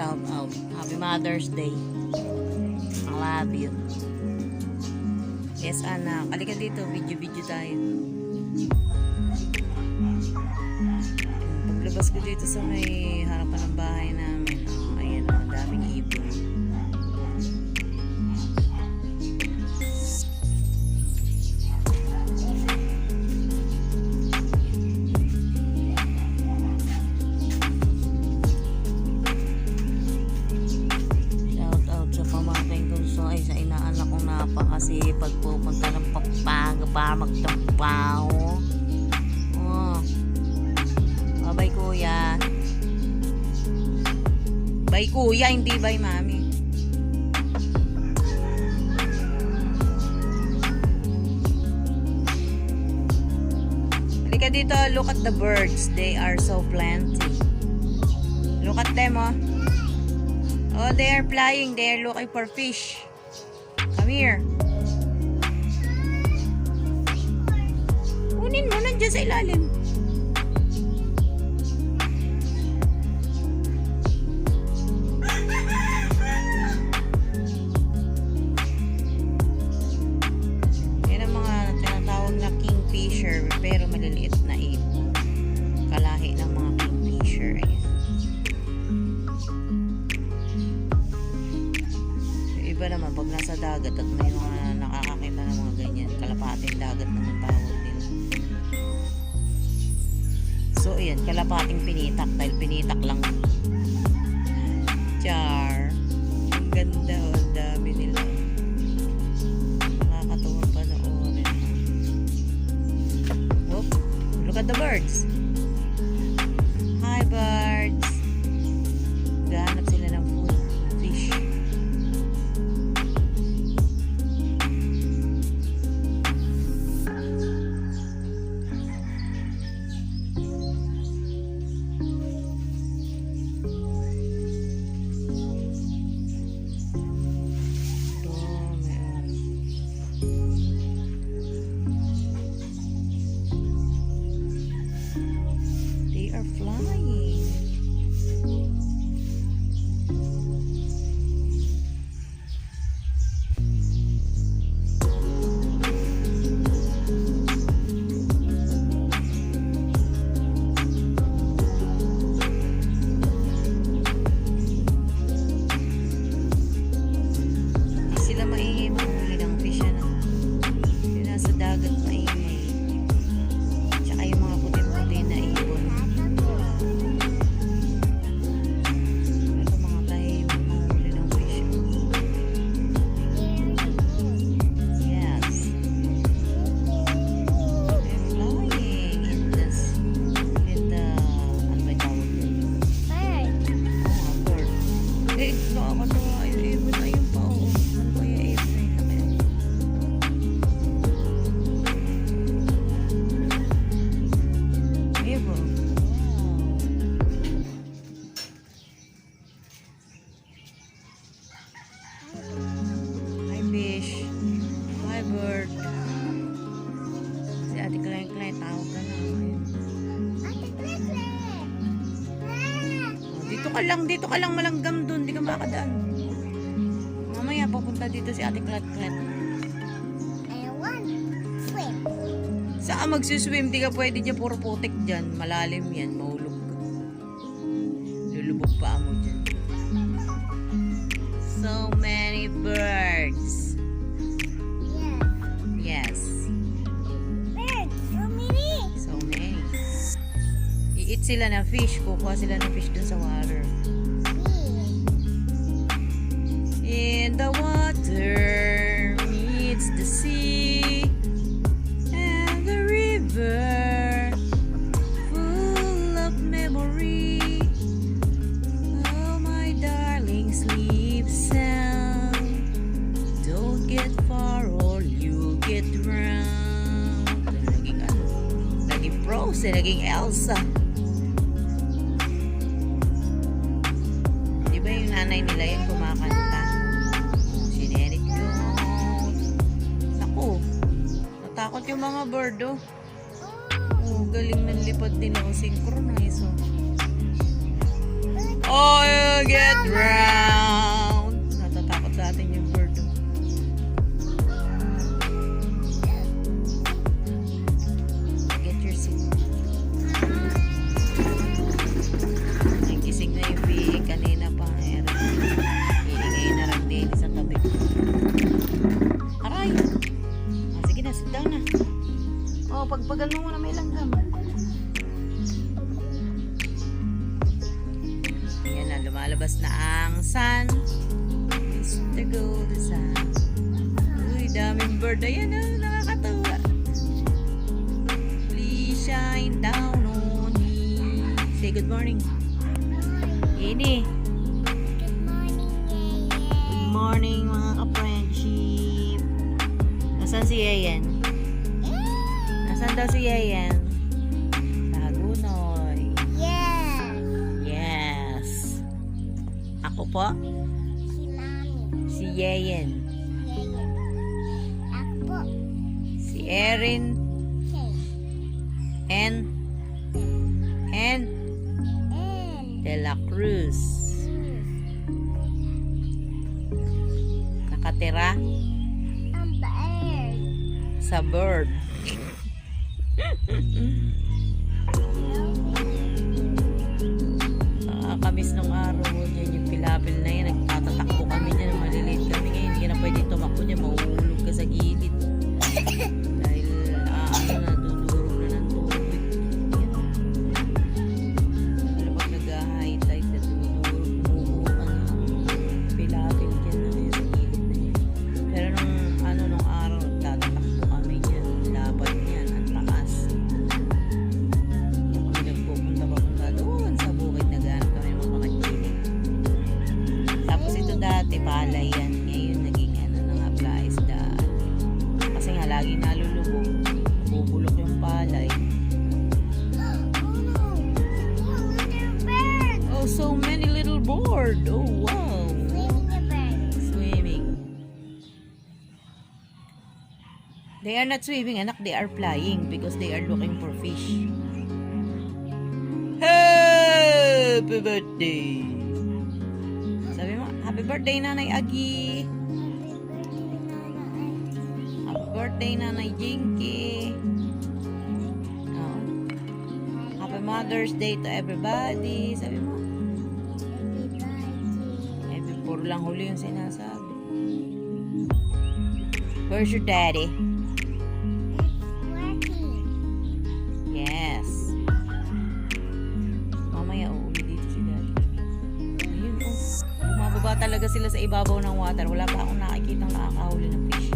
shout out. Happy Mother's Day. I love you. Yes, anak. Halika dito. Video-video tayo. Paglabas ko dito sa may harapan ng bahay namin. Napakasipag pupunta ng papaga para magtampaw. Oh. Bye kuya. Bye kuya, hindi bye mami. Halika dito, look at the birds. They are so plenty. Look at them, oh. Oh, they are flying. They are looking for fish. Come here. Kunin mo, nandiyan sa ilalim. Yan ang mga tinatawag na kingfisher, pero maliliit na ibon. Kalahi ng mga kingfisher. Ayan. Yung iba naman, pag nasa dagat at may mga nakakakita ng mga ganyan, kalapating dagat naman kalapating pinitak dahil pinitak lang. Char. Ang ganda, oh, ang dami nila. Nakakatuwa panoorin. Oh, look at the birds. Eh, ka lang, dito ka lang malanggam dun. Di ka makadaan. Mamaya papunta dito si Ate Klat Klat. Saan magsuswim? Di ka pwede dyan. Puro putik dyan. Malalim yan. Mahulog I-eat sila ng fish. Kukuha sila ng fish dun sa water. In the water meets the sea and the river full of memory. Oh, my darling, sleep sound. Don't get far or you get drowned. Naging ano? Naging Frozen, naging Elsa. Yung mga bird oh. Oh, galing ng lipad nila o synchronize oh. I'll get drowned. Bird. Na, nakakatawa. Please shine down on me. Say good morning. Ini. Good morning, Good morning mga ka-friendship. Nasaan si Yeyen? Nasaan daw si Yeyen? Lagunoy. Yeah. Yes. Ako po, Si Mami. si Yeyen. Yeah. Si Erin and and. De La Cruz. Nakatira Ang bird. sa bird. Nakakamiss nung araw dyan yung pilapil na yan. Palay yan. Ngayon naging ano na nga flies daan. Kasi nga lagi nalulubog. Bubulok yung palay. Oh so many little bird. Oh, wow. Swimming. They are not swimming, anak. They are flying because they are looking for fish. Happy birthday! Happy birthday, Nanay Agi! Happy birthday, Nanay Jinky! Oh. Happy Mother's Day to everybody! Sabi mo, eh, puro lang huli yung sinasabi. Where's your daddy? Talaga sila sa ibabaw ng water. Wala pa akong nakikita nakakahuli ng fish.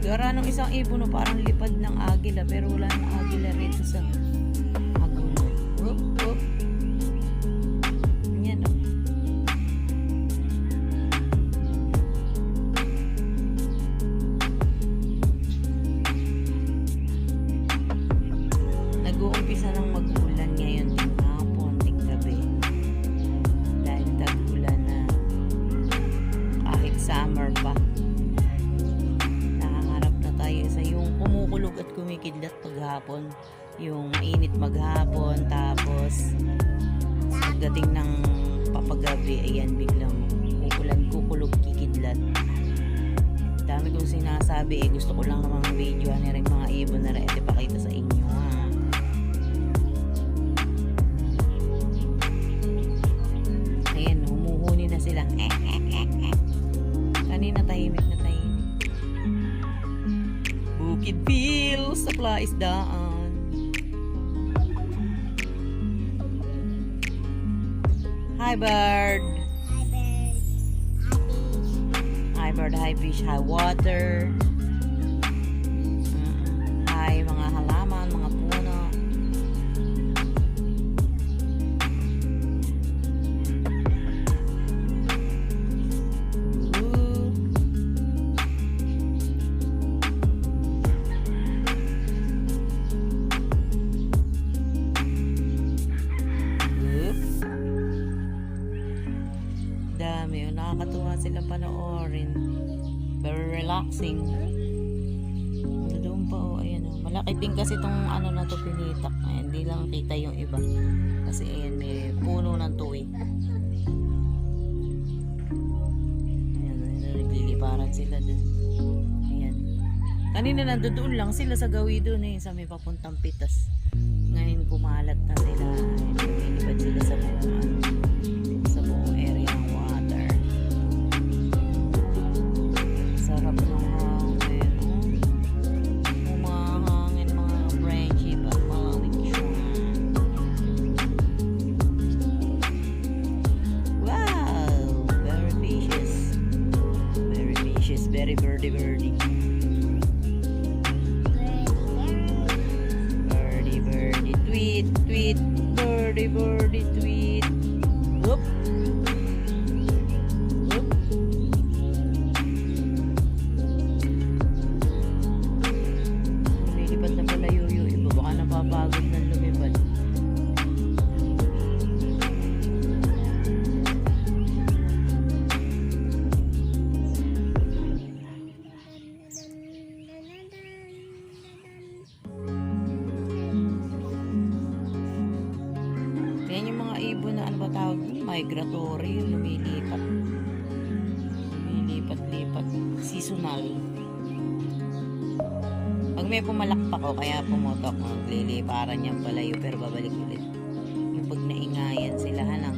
Gara nung isang ibon no, parang lipad ng agila pero wala ng agila rito sa pagdating ng papagabi ayan biglang kukulan kukulog kikidlat. Dami kong sinasabi eh gusto ko lang namang video ni rin mga ibon na rin ipakita sa inyo ha? Ayan humuhuni na sila. Kanina tahimik na tahimik. Bukid Bills sa Plaisdaan. Hi bird. Hi bird. Hi bird, hi fish, hi water. Hi mga halaman, sila panoorin. Very relaxing. Ano doon pa oh, ayan oh. Malaki din kasi itong ano na to pinitak. Ay, hindi lang kita yung iba. Kasi ayan, may puno ng tuwi. Ayan, nagliliparan sila dun. Ayan. Kanina nandoon lang sila sa gawi doon eh, sa may papuntang pitas. Ngayon kumalat na sila. Ayan, Lumilipad sila sa buong ano, Very birdie birdie. Birdie birdie tweet tweet. Birdie birdie tweet. Migratory, lumilipat. Lumilipat-lipat. Seasonal. Pag may pumalakpak ko, kaya pumotok ko, liliparan niyang palayo pero babalik ulit. Yung pag naingayan sila, halang.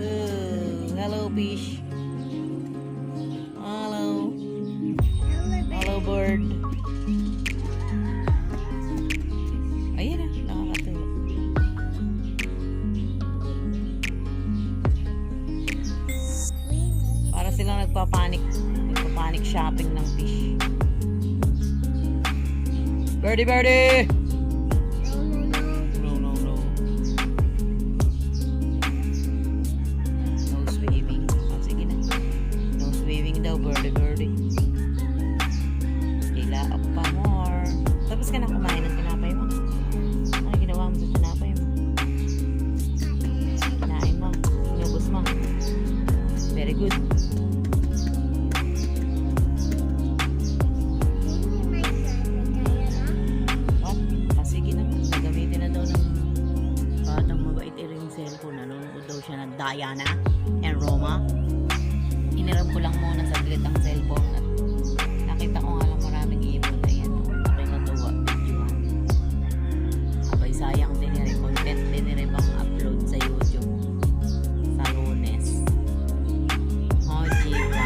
Woo! Hello, fish. Birdie, birdie! Diana and Roma. Iniram ko lang muna saglit ang cellphone at nakita ko nga lang maraming ibon na yan. Okay na to what? Videohan. Abay sayang din eh. Content din rin pang upload sa YouTube. Sa lunes. Oh, diba?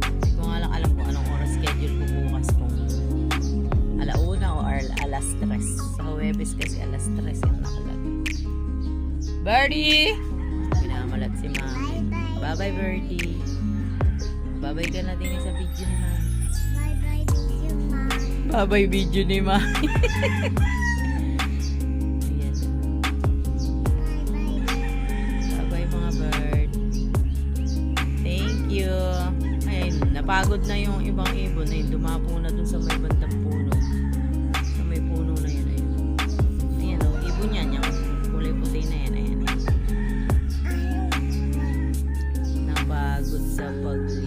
Hindi ko nga lang alam kung anong oras schedule ko bukas kung alauna o al- alas tres. Sa Huwebes kasi alas tres yung nakalagay. Birdie! Pinamalat si mami. Bye-bye, Birdie. Bye-bye ka na din sa video ni mami. Bye-bye video, mami. Bye-bye video ni mami. napagod na yung ibang ibon na yun, dumapo na dun sa may bandang puno. Sa may puno na yun, ayun. Ayan o, oh, ibon yan, yung puti na yan. Ayan. Napagod sa pag